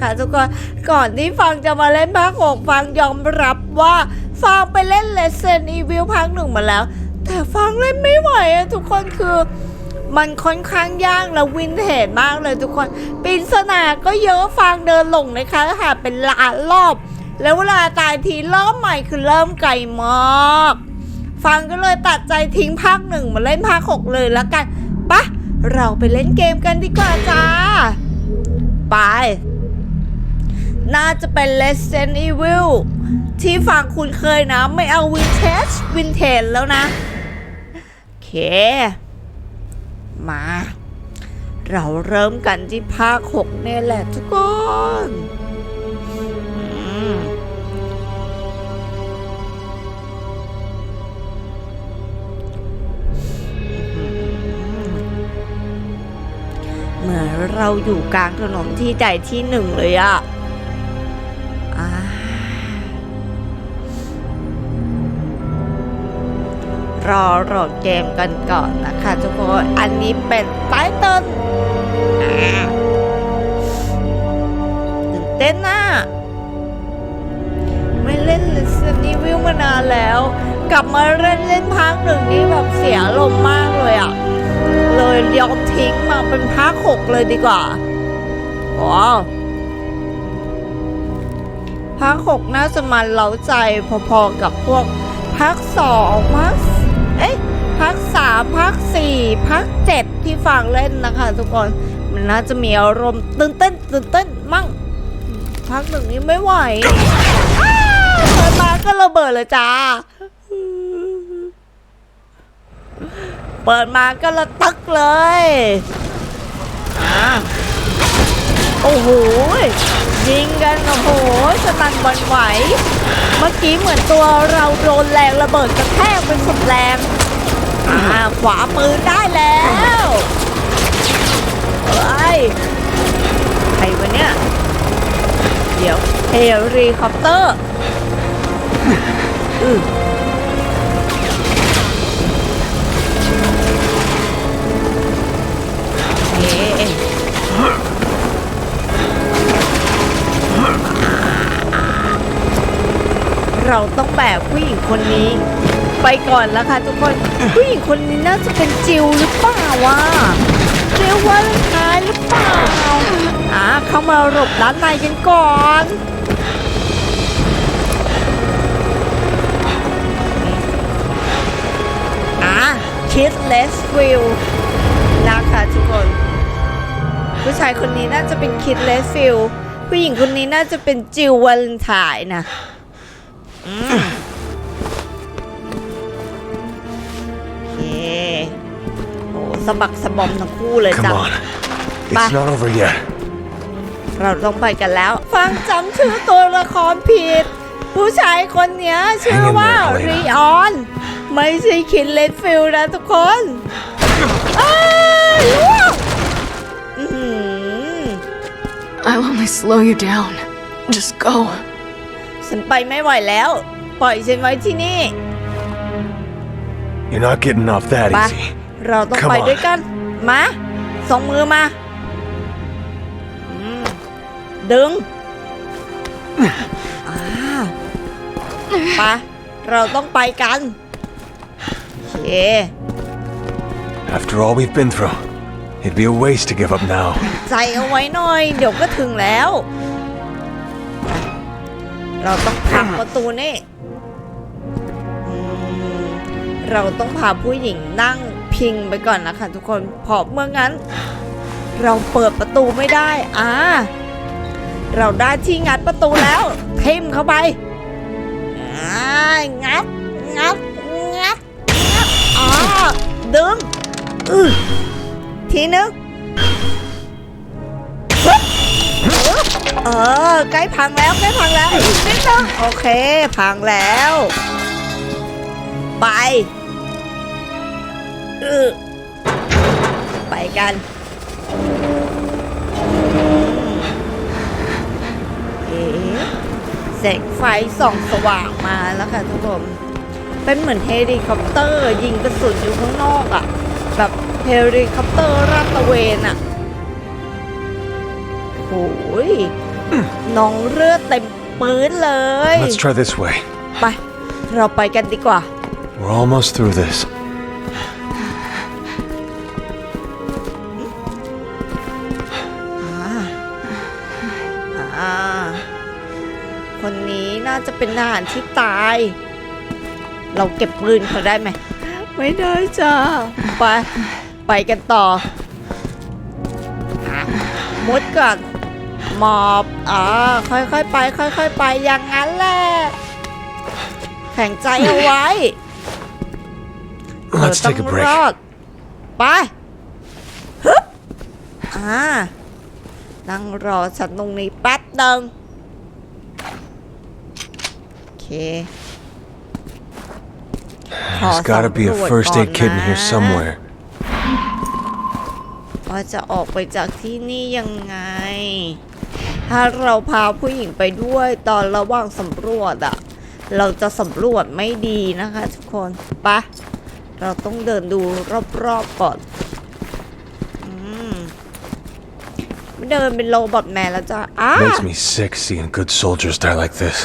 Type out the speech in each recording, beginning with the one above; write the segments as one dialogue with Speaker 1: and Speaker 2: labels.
Speaker 1: นะคะ ทุกคนก่อนที่ฟังจะมาเล่นภาคหกฟังยอมรับว่าฟังไปเล่น Resident Evil ภาคหนึ่งมาแล้ว แต่ฟังเล่นไม่ไหวอะทุกคนคือมันค่อนข้างยากและวินเทจมากเลยทุกคนปริศนาก็เยอะฟังเดินหลงนะคะหาเป็นล้านรอบ แล้วเวลาตายทีเริ่มใหม่คือเริ่มไกลมากฟังก็เลยตัดใจทิ้งภาคหนึ่งมาเล่นภาคหกเลยแล้วกันปะเราไปเล่นเกมกันดีกว่าจ้า ไป น่าจะเป็น Resident Evil ที่ฟังคุณเคยนะ ไม่เอาวินเทจวินเทจแล้วนะ โอเค มา เราเริ่มกันที่ภาคหกเนี่ยแหละทุกคนเหมือนเราอยู่กลางถนนที่ใดที่หนึ่งเลยอะ รอรอเกมกันก่อนนะคะทุกคน อันนี้เป็นไตเติ้ลตื่นเต้นน่ะไม่เล่น Resident Evil มานานแล้ว กลับมาเล่นเล่นภาคหนึ่งนี่แบบเสียลมมากเลยอะเลยยอมทิ้งมาเป็นภาคหกเลยดีกว่าว้าวภาคหกน่าจะมันเล้าใจพอๆกับพวกภาคสองภาค เอ๊ะภาคสามภาคสี่ภาคเจ็ดที่ฟังเล่นนะคะ ทุกคนมันน่าจะมีอารมณ์ตื่นเต้นตื่นเต้นมั่งภาคหนึ่งนี้ไม่ไหวอ้าวเปิดมาก็ระเบิดเลยจ้าเปิดมาก็ระตึกเลยอะโอ้โห ยิงกันโอ้โหสนั่นบันไหว เมื่อกี้เหมือนตัวเราโดนแรงระเบิดกระแทกเป็นสุดแรงอ่าขวาปืนได้แล้วเฮ้ยใครวะเนี่ย เดี๋ยวเฮลิคอปเตอร์อือ เราต้องแบกผู้หญิงคนนี้ ไปก่อนแล้วค่ะทุกคน ผู้หญิงคนนี้น่าจะเป็นจิวหรือเปล่าวะจิววาลนไทน์หรือเปล่าอ่าเข้ามาหลบร้านในกันก่อนอะคิดเลสฟิลนะคะทุกคน ผู้ชายคนนี้น่าจะเป็นคิดเลสฟิลผู้หญิงคนนี้น่าจะเป็นจิววาเลนไทน์นะ อืมโอเคโอ้สะบักสะบอมทั้งคู่เลยจ้ะ
Speaker 2: Come on.
Speaker 1: Bye.
Speaker 2: It's not over yet.
Speaker 1: เราต้องไปกันแล้ว ฟังจำชื่อตัวละครผิด ผู้ชายคนเนี้ยชื่อว่า
Speaker 2: Hang in there, Helena
Speaker 1: รีออน ไม่ใช่คินเลดฟิลนะทุกคนอ้ายล่วงอื้อหือ
Speaker 3: I'll only slow you down. Just go.
Speaker 1: ฉันไปไม่ไหวแล้ว ปล่อยฉันไว้ที่นี่
Speaker 2: You're not getting off that
Speaker 1: ไป
Speaker 2: easy.
Speaker 1: เราต้อง
Speaker 2: Come
Speaker 1: ไป
Speaker 2: on
Speaker 1: ด้วยกัน มาส่งมือมาอืมดึงอ่าไปเราต้องไปกันโอเค
Speaker 2: After all we've been through, it'd be a waste to give up now.
Speaker 1: ใจเอาไว้หน่อย เดี๋ยวก็ถึงแล้ว เราต้องผลักประตูนี่เราต้องพาผู้หญิงนั่งพิงไปก่อนนะคะทุกคนเพราะเมื่องั้น เราเปิดประตูไม่ได้ อ่า เราได้ที่งัดประตูแล้วเทมเข้าไปงัดงัดงัดงัดอ่าดึงอือทีนึง เออ ใกล้พังแล้วใกล้พังแล้วอีกนิดนึงโอเค พังแล้ว ไปเออไปกันเอ๊แสงไฟส่องสว่างมาแล้วค่ะทุกคนเป็นเหมือนเฮลิคอปเตอร์ ยิงกระสุนอยู่ข้างนอกอะ่ะ แบบเฮลิคอปเตอร์ราดตะเวนอะ่ะโอ้ย น้องเลือดเต็มปื้นเลย
Speaker 2: Let's try this way.
Speaker 1: ไป เราไปกันดีกว่า
Speaker 2: We're almost through this.
Speaker 1: อ่า คนนี้น่าจะเป็นทหารที่ตาย เราเก็บปืนเขาได้ไหม ไม่ได้จ้าไป ไปกันต่ออะมุดก่อน หมอบอ่าค่อยๆไป ค่อยๆไปอย่างนั้นแหละแข็งใจเอาไว้
Speaker 2: Let's
Speaker 1: เรา
Speaker 2: take a
Speaker 1: ต้อง
Speaker 2: break.
Speaker 1: รอดไปฮึบอ่านั่งรอฉันตรงนี้แป๊บหนึ่งโอเค
Speaker 2: There's gotta be a first aid kit in here somewhere.
Speaker 1: ว่าจะออกไปจากที่นี่ยังไง ถ้าเราพาผู้หญิงไปด้วยตอนระหว่างสำรวจอะเราจะสำรวจไม่ดีนะคะทุกคนไปะเราต้องเดินดูรอบๆก่อนอืมไม่เดินเป็นโลบอทแมนแล้วจ้ะอ้า
Speaker 2: Makes me sick seeing good soldiers die like this.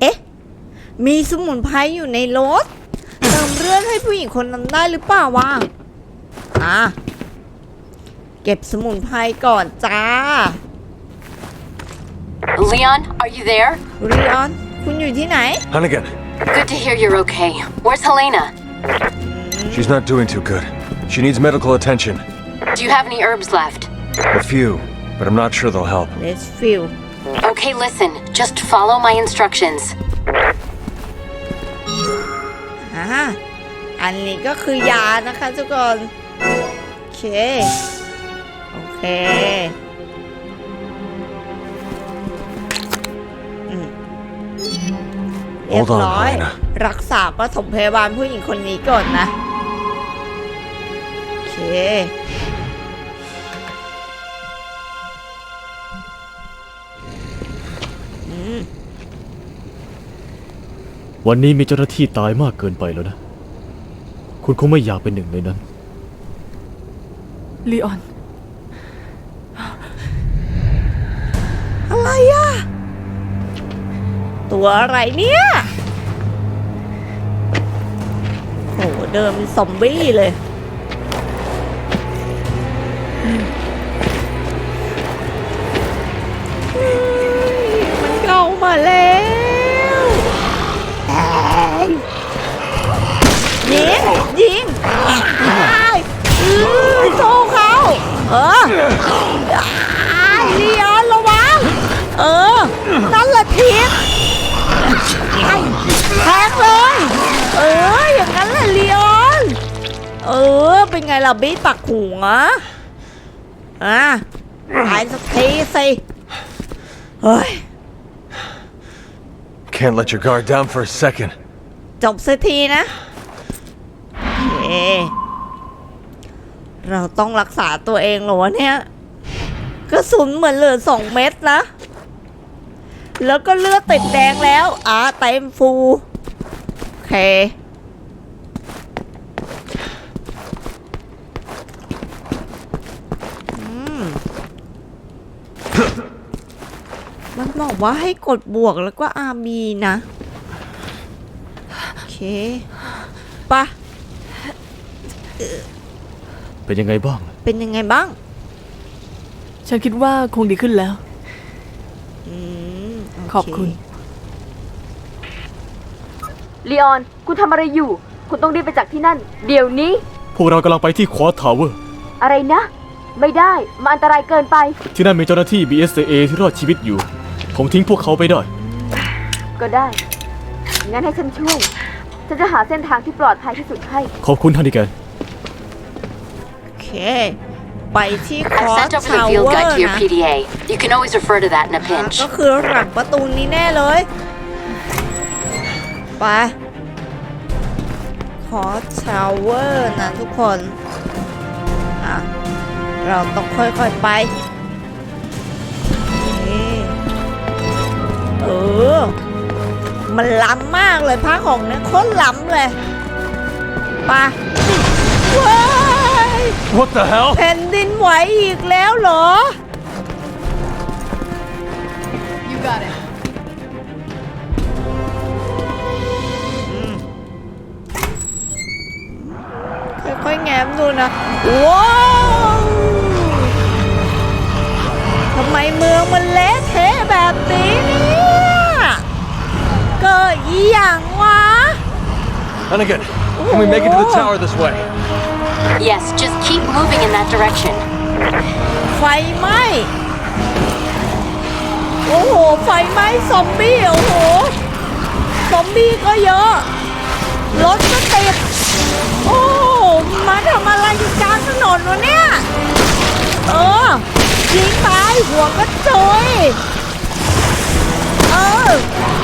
Speaker 1: เอ๊ะ มีสมุนไพรอยู่ในรถ เติมเลือดให้ผู้หญิงคนนั้นได้หรือเปล่าวะอะ เก็บสมุนไพรก่อนจ้า
Speaker 4: Leon, are you there?
Speaker 1: รีออน คุณอยู่ที่ไหน
Speaker 2: Hunnigan,
Speaker 4: Good to hear you're okay. Where's Helena?
Speaker 2: she's not doing too good. She needs medical attention.
Speaker 4: Do you have any herbs left?
Speaker 2: A few, but I'm not sure they'll help.
Speaker 1: Let's feel
Speaker 4: Okay, listen. Just follow my instructions.
Speaker 1: อ่า อันนี้ก็คือยานะคะทุกคน โอเค โอเค รียบ
Speaker 2: Hold on,
Speaker 1: ร้อย
Speaker 2: Helena.
Speaker 1: รักษาปฐมพยาบาลผู้หญิงคนนี้ก่อนนะ โอเค
Speaker 5: วันนี้มีเจ้าหน้าที่ตายมากเกินไปแล้วนะ คุณคงไม่อยากเป็นหนึ่งในนั้น
Speaker 3: ลีออน
Speaker 1: อะไรอะ ตัวอะไรเนี่ยโหเดินเป็นซอมบี้เลย มันเข้ามาแล้วยิงยิงตายโซ่เขาเอออ้ายลีอนระวัง เออ นั่นแหละทิศไอ้ แทงเลย เออ อย่างนั้นแหละลีออน เออ เป็นไงล่ะบี้ปักหัวอะตายสักทีสิเฮ้ย
Speaker 2: Can't let your guard down for a second.
Speaker 1: จบสักทีนะโอเคเราต้องรักษาตัวเองเหรอวะเนี่ย กระสุนเหมือนเหลือสองเม็ดนะ แล้วก็เลือดติดแดงแล้วอ่าเต็มฟูโอเคอืมมันบอกว่าให้กดบวกแล้วก็อาบีนะ โอเคปะ
Speaker 5: เป็นยังไงบ้าง
Speaker 1: เป็นยังไงบ้าง
Speaker 3: ฉันคิดว่าคงดีขึ้นแล้ว
Speaker 1: อืมโเข
Speaker 3: อบคุณ
Speaker 6: ลีออน คุณทำอะไรอยู่ คุณต้องรีบไปจากที่นั่น เดี๋ยวนี้
Speaker 5: พวกเรากำลังไปที่ควอทาวเวอร์
Speaker 6: อะไรนะ ไม่ได้ มันอันตรายเกินไป
Speaker 5: ที่นั่นมีเจ้าหน้าที่ BSAA ที่รอดชีวิตอยู่ ผมทิ้งพวกเขาไปได้
Speaker 6: ก็ได้ งั้นให้ฉันช่วย ฉันจะหาเส้นทางที่ปลอดภัยที่สุดให้
Speaker 5: ขอบคุณท่านดิแกน
Speaker 1: โอเค ไปที่คอ
Speaker 4: I've
Speaker 1: ร์ส
Speaker 4: sent over
Speaker 1: ชา
Speaker 4: the
Speaker 1: ว
Speaker 4: field
Speaker 1: เวอ
Speaker 4: guide
Speaker 1: ร์
Speaker 4: to your
Speaker 1: นะ
Speaker 4: PDA. You can always refer to that in a
Speaker 1: อะ
Speaker 4: pinch.
Speaker 1: ก็คือหลังประตูนี้แน่เลย ไป คอร์สชาวเวอร์นะทุกคน อะ เราต้องค่อยๆไปนี่เออ มันล้ำมากเลยผ้าของเนี่ยโคตรล้ำเลยไปว้าย
Speaker 2: What the hell?
Speaker 1: แผ่นดินไหวอีกแล้วเหรอ
Speaker 3: You got it.
Speaker 1: ค่อยๆแง้มดูนะ ว้าวทำไมเมืองมันเละเทะแบบนี้เนี่ยเกิดอีหยังวะ
Speaker 2: Hunnigan, can we make it to the tower this way?
Speaker 4: Yes, just keep moving in that direction.
Speaker 1: ไฟไหม้ โอ้โห ไฟไหม้ซอมบี้ โอ้โห ซอมบี้ก็เยอะ รถก็ติด โอ้มาทำอะไรอยู่กลางถนนวะเนี่ย เออยิงตายหัวก็โจยเออ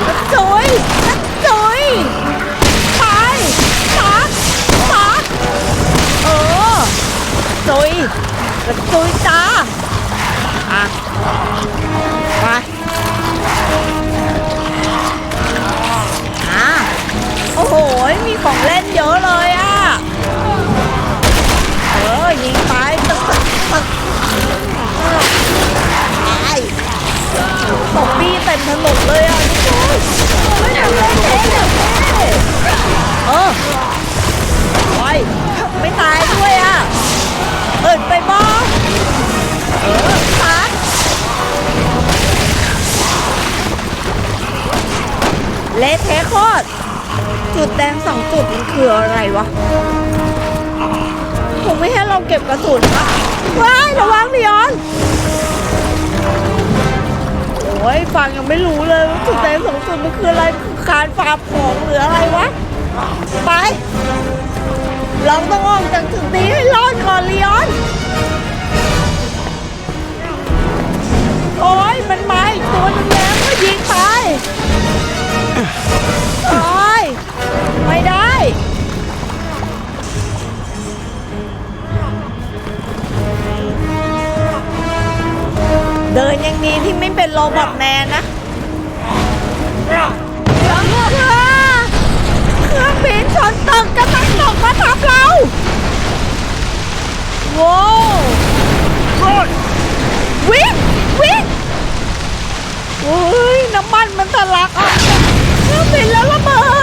Speaker 1: กระโจยกระโจย เออกระโจยกระโจยจ้าอะไปอะโอ้โห มีของเล่นเยอะเลยอะ เออ ยิงตายตึกตึกตึกตายซอมบี้เต็มถนนเลยอะทุกคนไม่ทำอะไรเลยเออไม่ตายด้วยอะ เอิดไปบ้างเออตัดเละเทะโคตรจุดแดงสองจุดมันคืออะไรวะคงไม่ให้เราเก็บกระสุนนะว้ายระวังดิออนโอ้ยฟังยังไม่รู้เลยว่าจุดแดงสองจุดมันคืออะไรคือการฝากของหรืออะไรวะ ไป เราต้องออกจากจุดนี้ให้รอดก่อนลีออน โอ้ยมันมาอีกตัวหนึงแล้วก็ยิงไปโอ้ยไม่ได้ เดินยังดีที่ไม่เป็นโรบอทแมนนะ ฝนชนตึกจะตั้งตกมาทับเราว้าววิ่งวิ่งโอ้ยน้ำมันมันทะลักออกจากเครื่องบินแล้วระเบิด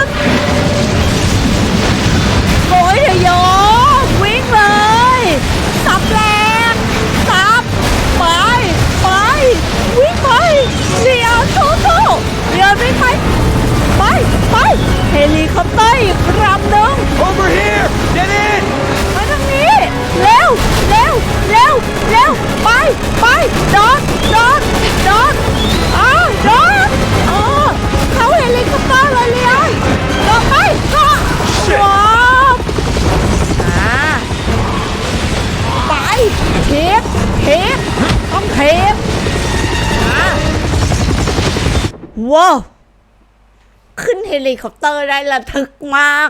Speaker 1: ว้าวขึ้นเฮลิคอปเตอร์ได้ระทึกมาก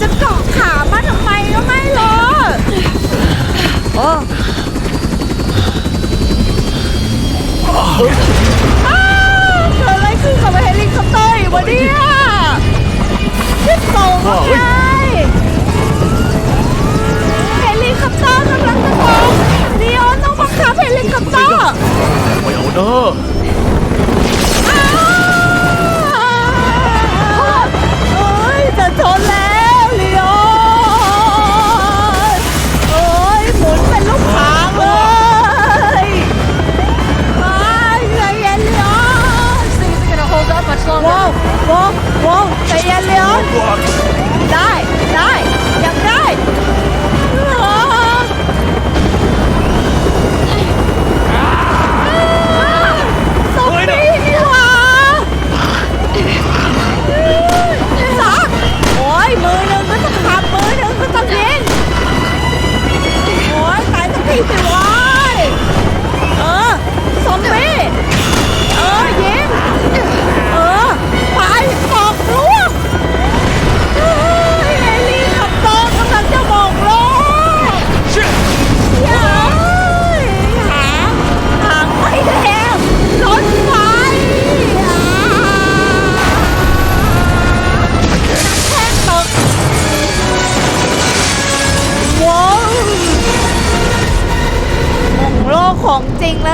Speaker 1: จะเกาะขามาทำไมก็ไม่รู้โอ้อ้าวเกิดอะไรขึ้นกับเฮลิคอปเตอร์อีกวะเนี่ยที่ตกไงเฮลิคอปเตอร์กำลังจะตกเดี๋ยวต้องบังคับเฮลิคอปเตอร์
Speaker 5: ไม่เอาเด้อ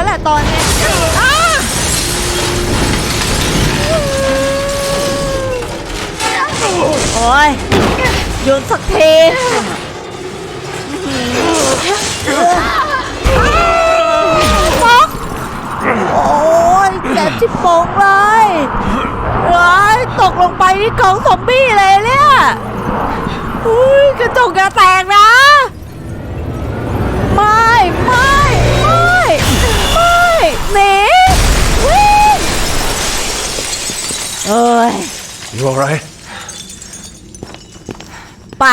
Speaker 1: แหละตอนเนี้ยโอ้ยโยนสักทีป๊อกโอ้ยแจ็บชิบโป่งเลยร้ายตกลงไปที่กองซอมบี้เลยเนี่ยอุ้ยกระจกกระแตกนะ ไม่ ไม่ เอ้ย
Speaker 2: You alright?
Speaker 1: ไป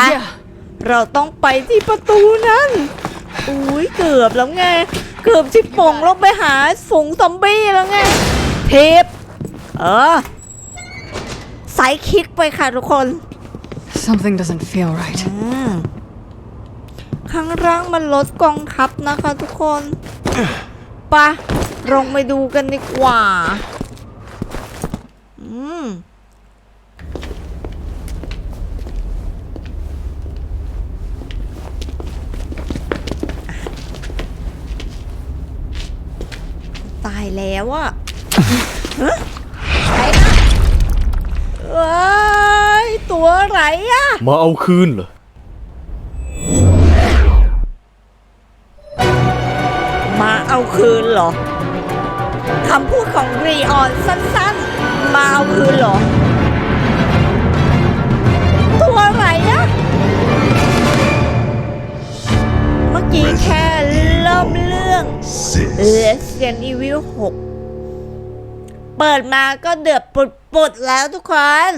Speaker 1: เราต้องไปที่ประตูนั้น อุ้ยเกือบแล้วไง เกือบชิปโป่งลงไปหาฝูงซอมบี้แล้วไงเทปเออไซด์คลิกไปค่ะทุกคน
Speaker 3: Something doesn't feel right.
Speaker 1: อืมข้างล่างมันลดกองทัพนะคะทุกคนไปะลงไปดูกันดีกว่าอื มตายแล้วอะฮะใครนะเอ้ยตัวอะไรอะ
Speaker 5: มาเอาคืนเหรอ
Speaker 1: มาเอาคืนเหรอ คำพูดของรีออนสั้นๆ มาเอาคืนเหรอ ตัวอะไรอะเมื่อกี้แค่เริ่มเรื่อง Resident Evil 6 เปิดมาก็เดือดปุดๆแล้วทุกคน